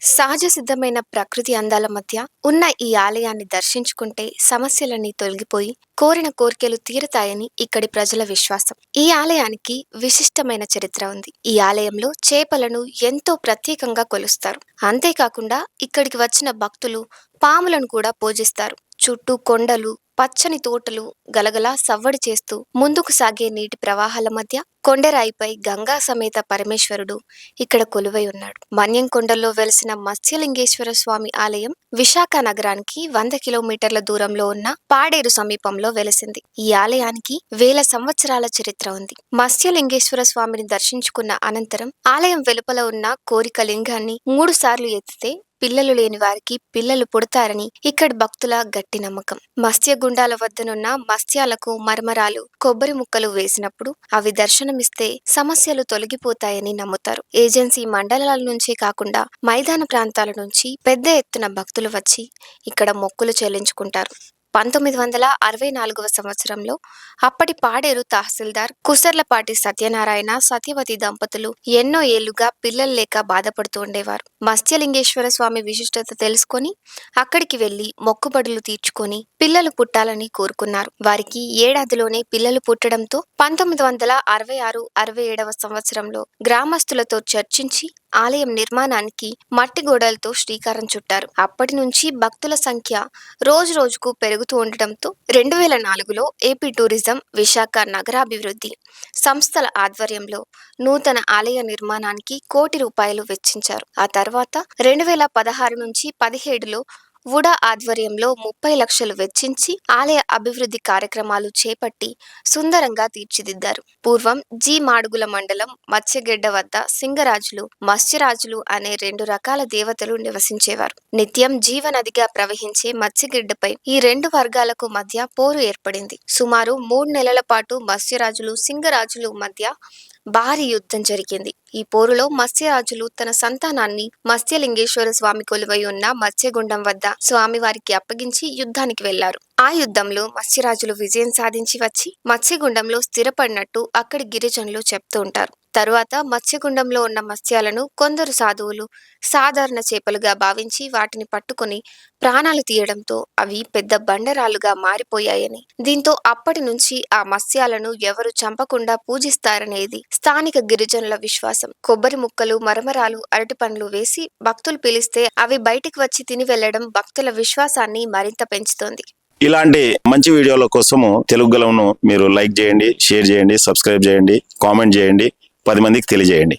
సహజ సిద్ధమైన ప్రకృతి అందాల మధ్య ఉన్న ఈ ఆలయాన్ని దర్శించుకుంటే సమస్యలన్నీ తొలగిపోయి కోరిన కోరికలు తీరుతాయని ఇక్కడి ప్రజల విశ్వాసం. ఈ ఆలయానికి విశిష్టమైన చరిత్ర ఉంది. ఈ ఆలయంలో చేపలను ఎంతో ప్రత్యేకంగా కొలుస్తారు. అంతేకాకుండా ఇక్కడికి వచ్చిన భక్తులు పాములను కూడా పూజిస్తారు. చుట్టూ కొండలు పచ్చని తోటలు గలగలా సవ్వడి చేస్తూ ముందుకు సాగే నీటి ప్రవాహాల మధ్య కొండరాయిపై గంగా సమేత పరమేశ్వరుడు ఇక్కడ కొలువై ఉన్నాడు. మన్యం కొండల్లో వెలిసిన మత్స్యలింగేశ్వర స్వామి ఆలయం విశాఖ నగరానికి వంద కిలోమీటర్ల దూరంలో ఉన్న పాడేరు సమీపంలో వెలిసింది. ఈ ఆలయానికి వేల సంవత్సరాల చరిత్ర ఉంది. మత్స్యలింగేశ్వర స్వామిని దర్శించుకున్న అనంతరం ఆలయం వెలుపల ఉన్న కోరిక లింగాన్ని మూడు సార్లు ఎత్తితే పిల్లలు లేని వారికి పిల్లలు పుడతారని ఇక్కడి భక్తుల గట్టి నమ్మకం. మత్స్య గుండాల వద్దనున్న మత్స్యాలకు మర్మరాలు కొబ్బరి ముక్కలు వేసినప్పుడు అవి దర్శనమిస్తే సమస్యలు తొలగిపోతాయని నమ్ముతారు. ఏజెన్సీ మండలాల నుంచే కాకుండా మైదాన ప్రాంతాల నుంచి పెద్ద ఎత్తున భక్తులు వచ్చి ఇక్కడ మొక్కులు చెల్లించుకుంటారు. పంతొమ్మిది వందల అరవై నాలుగవ సంవత్సరంలో అప్పటి పాడేరు తహసీల్దార్ కుసర్లపాటి సత్యనారాయణ సత్యవతి దంపతులు ఎన్నో ఏళ్ళుగా పిల్లలు లేక బాధపడుతూ ఉండేవారు. మత్స్యలింగేశ్వర స్వామి విశిష్టత తెలుసుకొని అక్కడికి వెళ్ళి మొక్కుబడులు తీర్చుకొని పిల్లలు పుట్టాలని కోరుకున్నారు. వారికి ఏడాదిలోనే పిల్లలు పుట్టడంతో పంతొమ్మిది వందల అరవై ఆరు అరవై ఏడవ సంవత్సరంలో గ్రామస్తులతో చర్చించి ఆలయం నిర్మాణానికి మట్టి గోడలతో శ్రీకారం చుట్టారు. అప్పటి నుంచి భక్తుల సంఖ్య రోజు రోజుకు పెరుగుతూ ఉండటంతో రెండు వేల నాలుగులో ఏపీ టూరిజం విశాఖ నగరాభివృద్ధి సంస్థల ఆధ్వర్యంలో నూతన ఆలయ నిర్మాణానికి కోటి రూపాయలు వెచ్చించారు. ఆ తర్వాత రెండు వేల పదహారు నుంచి పదిహేడులో వుడా ఆధ్వర్యంలో ముప్పై లక్షలు వెచ్చించి ఆలయ అభివృద్ధి కార్యక్రమాలు చేపట్టి సుందరంగా తీర్చిదిద్దారు. పూర్వం జీ మాడుగుల మండలం మత్స్యగెడ్డ వద్ద సింగరాజులు మత్స్యరాజులు అనే రెండు రకాల దేవతలు నివసించేవారు. నిత్యం జీవనదిగా ప్రవహించే మత్స్యగెడ్డపై ఈ రెండు వర్గాలకు మధ్య పోరు ఏర్పడింది. సుమారు మూడు నెలల పాటు మత్స్యరాజులు సింగరాజులు మధ్య భారీ యుద్ధం జరిగింది. ఈ పోరులో మత్స్యరాజులు తన సంతానాన్ని మత్స్యలింగేశ్వర స్వామి కొలువై ఉన్న మత్స్యగుండం వద్ద స్వామివారికి అప్పగించి యుద్ధానికి వెళ్ళారు. ఆ యుద్ధంలో మత్స్యరాజులు విజయం సాధించి వచ్చి మత్స్యగుండంలో స్థిరపడినట్టు అక్కడి గిరిజనులు చెప్తూ ఉంటారు. తరువాత మత్స్యగుండంలో ఉన్న మత్స్యాలను కొందరు సాధువులు సాధారణ చేపలుగా భావించి వాటిని పట్టుకొని ప్రాణాలు తీయడంతో అవి పెద్ద బండరాలుగా మారిపోయాయని. దీంతో అప్పటి నుంచి ఆ మత్స్యాలను ఎవరు చంపకుండా పూజిస్తారనేది స్థానిక గిరిజనుల విశ్వాసం. కొబ్బరి ముక్కలు మరమరాలు అరటి పండ్లు వేసి భక్తులు పిలిస్తే అవి బయటికి వచ్చి తిని వెళ్ళడం భక్తుల విశ్వాసాన్ని మరింత పెంచుతోంది. ఇలాంటి మంచి వీడియోల కోసము తెలుగు గలమును మీరు లైక్ చేయండి షేర్ చేయండి సబ్స్క్రైబ్ చేయండి కామెంట్ చేయండి పది మందికి తెలియజేయండి.